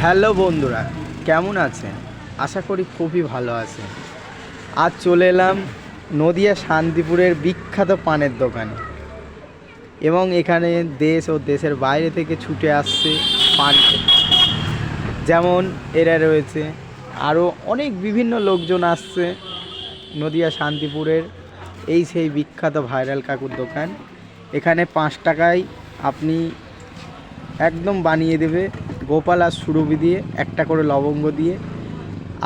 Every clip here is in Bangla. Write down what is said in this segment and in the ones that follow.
হ্যালো বন্ধুরা, কেমন আছেন? আশা করি খুবই ভালো আছেন। আজ চলে এলাম নদিয়া শান্তিপুরের বিখ্যাত পানের দোকানে। এবং এখানে দেশ ও দেশের বাইরে থেকে ছুটে আসছে পান যেমন এরা রয়েছে আরও অনেক বিভিন্ন লোকজন আসছে নদিয়া শান্তিপুরের এই সেই বিখ্যাত ভাইরাল কাকুর দোকান। এখানে পাঁচ টাকায় আপনি একদম বানিয়ে দেবে। গোপাল আর সুরভি দিয়ে একটা করে লবঙ্গ দিয়ে।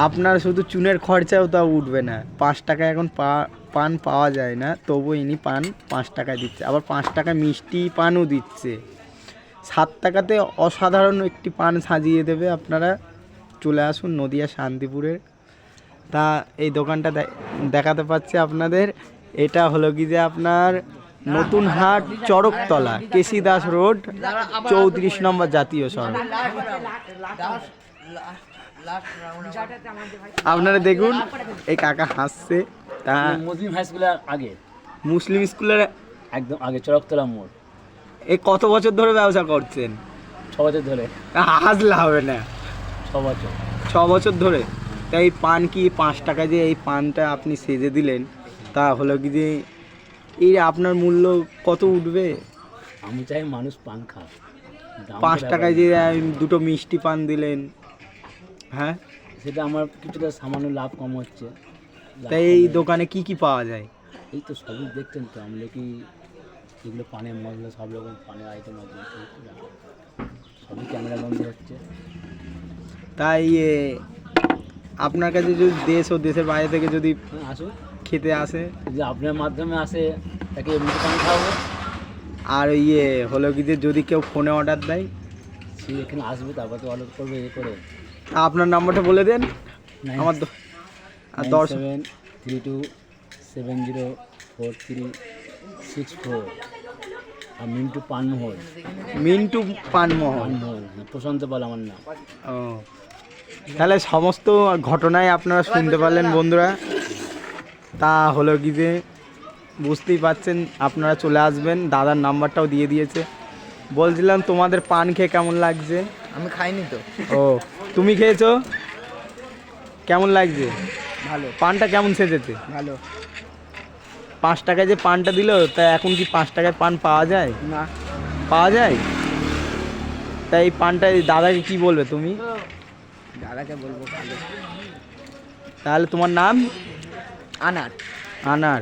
আপনার শুধু চুনের খরচাও তাও উঠবে না। পাঁচ টাকা এখন পা, পান পাওয়া যায় না তবু ইনি পান পাঁচ টাকায় দিচ্ছে। আবার পাঁচ টাকা মিষ্টি পানও দিচ্ছে। সাত টাকাতে অসাধারণ একটি পান সাজিয়ে দেবে আপনারা। চলে আসুন নদিয়া শান্তিপুরের। তা এই দোকানটা দেখাতে পাচ্ছে আপনাদের। এটা হলো কি যে আপনার নতুন হাট চড়কতলা কেসি দাস রোড চৌত্রিশ নম্বর জাতীয় সড়ক। আপনারা দেখুন এই কাকা হাসছে তা মুসলিম হাই স্কুলের আগে। মুসলিম স্কুলের একদম আগে চড়কতলা মোড়। এই কত বছর ধরে ব্যবসা করছেন? ছ বছর ধরে। হাসলে হবে না। ছ বছর। ছ বছর ধরে। তাই পান কি পাঁচ টাকা যে এই পানটা আপনি সেজে দিলেন তা হলো কি যে এই আপনার মূল্য কত উঠবে? আমি চাই মানুষ পান দাম পাঁচ টাকায় যে দুটো মিষ্টি পান দিলেন। হ্যাঁ? সেটা আমার কিছুটা সামান্য লাভ কম হচ্ছে। তাই এই দোকানে কি কি পাওয়া যায়? এই তো সবই দেখছেন তো আমরা কি এগুলো পানের মশলা সব রকম পানের আইটেম আছে। সবই ক্যামেরা বন্ধ হচ্ছে। তাই আপনার কাছে যদি দেশ ও দেশের বাইরে থেকে যদি হ্যাঁ আসুন খেতে আসে। যে আপনার মাধ্যমে আসে তাকে এমনি পান খাওয়াবো? আর ইয়ে হলো কি যে যদি কেউ ফোনে অর্ডার দেয়? সে এখানে আসবে তারপর তো অর্ডার করবে এ করে। আপনার নাম্বারটা বলে দেন। আমার দ- আর দশ seven three two seven zero four three six four আর মিন্টু পানমোহন। মিন্টু পানমোহন। হ্যাঁ, প্রশান্ত বল আমার নাম। ও। তাহলে সমস্ত ঘটনাই আপনারা শুনতে পারলেন বন্ধুরা। তা হলো কি যে বুঝতেই পাচ্ছেন আপনারা চলে আসবেন দাদার নাম্বারটাও দিয়ে দিয়েছে। বলছিলাম তোমাদের পান খেয়ে কেমন লাগছে? আমি খাইনি তো। ও তুমি খেয়েছো? কেমন লাগছে? ভালো। পানটা কেমন সেজেছে? ভালো। পাঁচ টাকায় যে পানটা দিল তা এখন কি পাঁচ টাকায় পান পাওয়া যায়? না। পাওয়া যায়? তাই এই পানটা দাদাকে কি বলবে তুমি? দাদাকে বলব তাহলে তোমার নাম? আনার আনার